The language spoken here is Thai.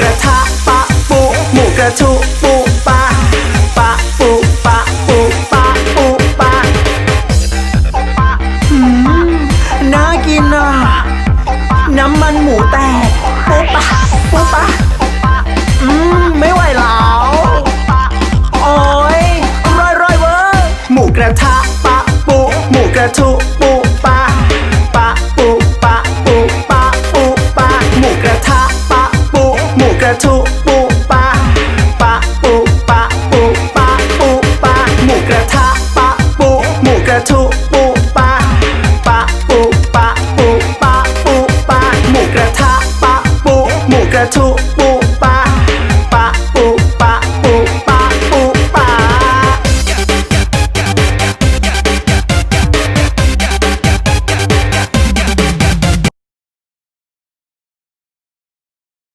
กระทะปะปุหมูกระทุปุปะปะปุปะปุปะปุปะอืมน่ากินอะน้ำมันหมูแตกปุปะปุปะอืมไม่ไหวแล้วโอ้ยร่อยร่อยเวอร์หมูกระทะปะปุหมูกระทุปุปะป กระทะปะปุหมูกระทุปุปะปะปุปะปุปะปุปะหมูกระทะปะปุหมูกระทุปุ